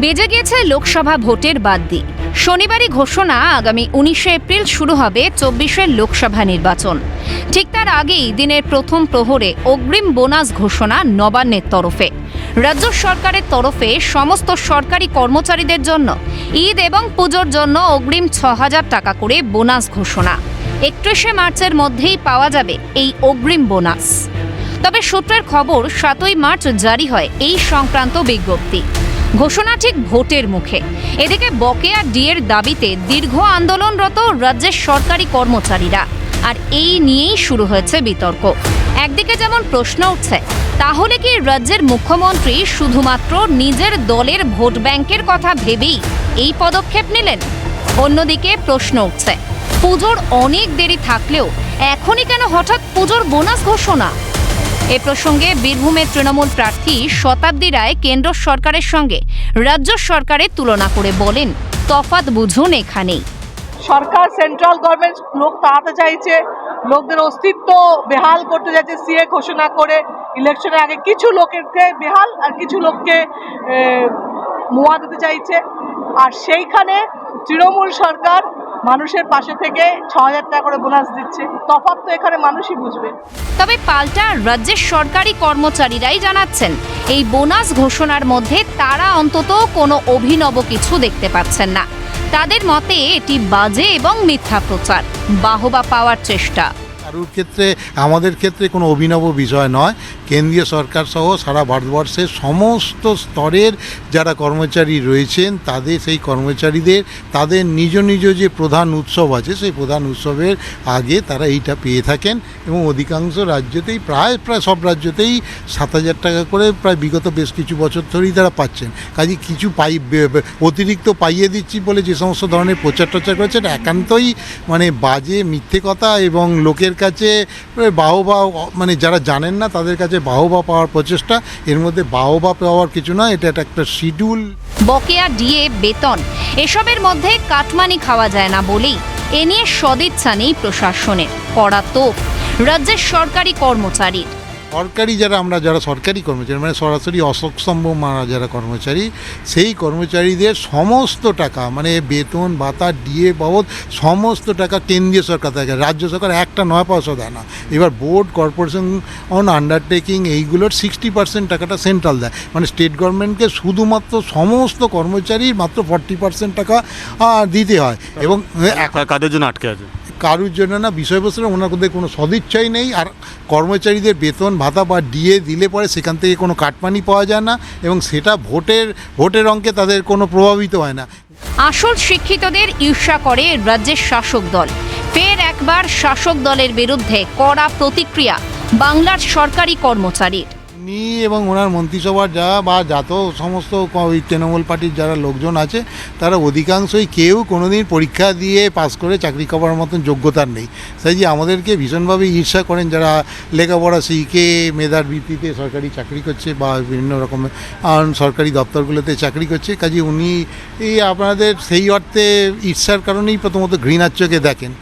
বেজে গিয়েছে লোকসভা ভোটের বাদ দিয়ে শনিবারই ঘোষণা, আগামী উনিশে এপ্রিল শুরু হবে চব্বিশের লোকসভা নির্বাচন। ঠিক তার আগেই দিনের প্রথম প্রহরে অগ্রিম বোনাস ঘোষণা নবান্নের তরফে। রাজ্য সরকারের তরফে সমস্ত সরকারি কর্মচারীদের জন্য ঈদ এবং পুজোর জন্য অগ্রিম ছ হাজার টাকা করে বোনাস ঘোষণা। একত্রিশে মার্চের মধ্যেই পাওয়া যাবে এই অগ্রিম বোনাস। তবে সূত্রের খবর, সাতই মার্চ জারি হয় এই সংক্রান্ত বিজ্ঞপ্তি। ঘোষণা ঠিক ভোটের মুখে। এদিকে বকেয়া ডিএর দাবিতে দীর্ঘ আন্দোলনরত রাজ্যের সরকারি কর্মচারীরা। আর এই নিয়েই শুরু হয়েছে বিতর্ক। একদিকে যেমন প্রশ্ন উঠছে, তাহলে কি রাজ্যের মুখ্যমন্ত্রী শুধুমাত্র নিজের দলের ভোট ব্যাংকের কথা ভেবেই এই পদক্ষেপ নিলেন? অন্যদিকে প্রশ্ন উঠছে, পুজোর অনেক দেরি থাকলেও এখনই কেন হঠাৎ পুজোর বোনাস ঘোষণা? এ প্রসঙ্গে বীরভূমের তৃণমূল প্রার্থী শতাব্দী রায় কেন্দ্র সরকারের সঙ্গে রাজ্য সরকারের তুলনা করে বলেন, তফাৎ বুঝুন এখানেই। সরকার সেন্ট্রাল গভর্নমেন্ট লোক তাড়াতে চাইছে, লোকদের অস্তিত্ব বেহাল করতে যাচ্ছে সিএ ঘোষণা করে ইলেকশনের আগে কিছু লোকেরকে বেহাল আর কিছু লোককে মোয়া দিতে চাইছে। আর সেইখানে তৃণমূল সরকার মানুষের পাশে থেকে ছ হাজার টাকা করে বোনাস দিচ্ছে। তফাৎ তো এখানে মানুষই বুঝবে। তবে পাল্টা রাজ্যের সরকারি কর্মচারীরাই জানাচ্ছেন, এই বোনাস ঘোষণার মধ্যে তারা অন্তত কোনো অভিনব কিছু দেখতে পাচ্ছেন না। তাদের মতে এটি বাজে এবং মিথ্যা প্রচার। বাহবা পাওয়ার চেষ্টা। কারুর ক্ষেত্রে, আমাদের ক্ষেত্রে কোনো অভিনব বিষয় নয়। কেন্দ্রীয় সরকার সহ সারা ভারতবর্ষের সমস্ত স্তরের যারা কর্মচারী রয়েছেন, তাদের, সেই কর্মচারীদের, তাদের নিজ নিজ যে প্রধান উৎসব আছে, সেই প্রধান উৎসবের আগে তারা এইটা পেয়ে থাকেন এবং অধিকাংশ রাজ্যতেই প্রায় প্রায় সব রাজ্যতেই সাত হাজার টাকা করে প্রায় বিগত বেশ কিছু বছর ধরেই তারা পাচ্ছেন। কাজে কিছু পাই অতিরিক্ত পাইয়ে দিচ্ছি বলে যে সমস্ত ধরনের প্রচার টচার করেছেন, একান্তই মানে বাজে মিথ্যে কথা এবং লোকের কাছে বাহবা মানে যারা জানেন না, তাদের কাছে বাহবা পাওয়ার প্রচেষ্টা, এর মধ্যে বাহবা পাওয়ার কিছু না এটা একটা শিডিউল। বকেয়া ডিএ বেতন, এসবের মধ্যে কাটমানি খাওয়া যায় না বলেই, এ নিয়ে সদিচ্ছা নেই প্রশাসনের, কড়া তো রাজ্যের সরকারি কর্মচারীর সরকারি যারা আমরা যারা সরকারি কর্মচারী মানে সরাসরি অশোক স্তম্ভ মারা যারা কর্মচারী সেই কর্মচারীদের সমস্ত টাকা মানে বেতন ভাতা ডিএ বাবদ সমস্ত টাকা কেন্দ্রীয় সরকার থেকে রাজ্য সরকার একটা নয় পয়সা দেয় না। এবার বোর্ড কর্পোরেশন অন আন্ডারটেকিং এইগুলোর সিক্সটি পার্সেন্ট টাকাটা সেন্ট্রাল দেয়। মানে স্টেট গভর্নমেন্টকে শুধুমাত্র সমস্ত কর্মচারীর মাত্র ফর্টি পার্সেন্ট টাকা দিতে হয়। এবং কাদের জন্য আটকে আছে? কারুর জন্য না বিষয়বস্তু ওনাদের কোনো সদিচ্ছাই নেই। আর কর্মচারীদের বেতন ভাতা বা ডিএ দিলে পরে সেখান থেকে কোনো কাটমানি পাওয়া যায় না এবং সেটা ভোটের ভোটের অঙ্কে তাদের কোনো প্রভাবিত হয় না। আসল শিক্ষিতদের ঈর্ষা করে রাজ্যের শাসক দল। ফের একবার শাসক দলের বিরুদ্ধে কড়া প্রতিক্রিয়া বাংলার সরকারি কর্মচারীর। উনি এবং ওনার মন্ত্রিসভার যা বা যত সমস্ত ওই তৃণমূল পার্টির যারা লোকজন আছে, তারা অধিকাংশই কেউ কোনোদিন পরীক্ষা দিয়ে পাস করে চাকরি করার মতন যোগ্যতার নেই। তাই যে আমাদেরকে ভীষণভাবে ঈর্ষা করেন যারা লেখাপড়া শিখে, মেধার ভিত্তিতে সরকারি চাকরি করছে বা বিভিন্ন রকমের সরকারি দপ্তরগুলোতে চাকরি করছে, কাজে উনি এই আপনাদের সেই অর্থে ঈর্ষার কারণেই প্রথমত ঘৃণার চোখে দেখেন।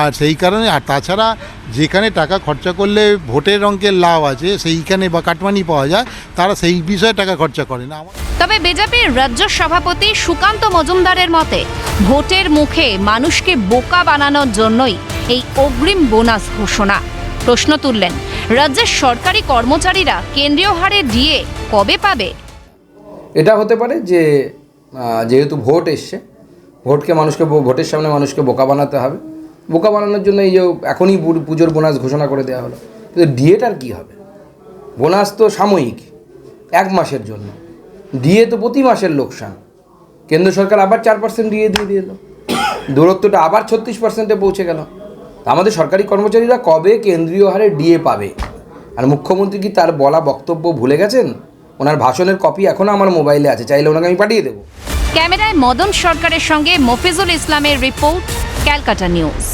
আর সেই কারণে আর তাছাড়া যেখানে টাকা খরচা করলে ভোটের অঙ্কের লাভ আছে সেইখানে বা কাটমানি পাওয়া যায় তারা সেই বিষয়ে টাকা খরচা করে না। তবে বিজেপির রাজ্য সভাপতি সুকান্ত মজুমদারের মতে ভোটের মুখে মানুষকে বোকা বানানোর জন্যই এই অগ্রিম বোনাস ঘোষণা। প্রশ্ন তুললেন রাজ্যের সরকারি কর্মচারীরা কেন্দ্রীয় হারে দিয়ে কবে পাবে? এটা হতে পারে যে যেহেতু ভোট এসছে ভোটকে মানুষকে ভোটের সামনে মানুষকে বোকা বানাতে হবে। বোকা বানানোর জন্য এই যে এখনই পুজোর বোনাস ঘোষণা করে দেওয়া হলো। কিন্তু ডিএটার কী হবে? বোনাস তো সাময়িক, এক মাসের জন্য। ডিএ তো প্রতি মাসের লোকসান। কেন্দ্র সরকার আবার চার পার্সেন্ট ডিএ দিয়ে দিল। দূরত্বটা আবার ছত্রিশ পার্সেন্টে পৌঁছে গেল। আমাদের সরকারি কর্মচারীরা কবে কেন্দ্রীয় হারে ডিএ পাবে? আর মুখ্যমন্ত্রী কি তার বলা বক্তব্য ভুলে গেছেন? ওনার ভাষণের কপি এখনও আমার মোবাইলে আছে, চাইলে ওনাকে আমি পাঠিয়ে দেবো। ক্যামেরায় মদন সরকারের সঙ্গে মফিজুল ইসলামের রিপোর্ট। ক্যালকাটা নিউজ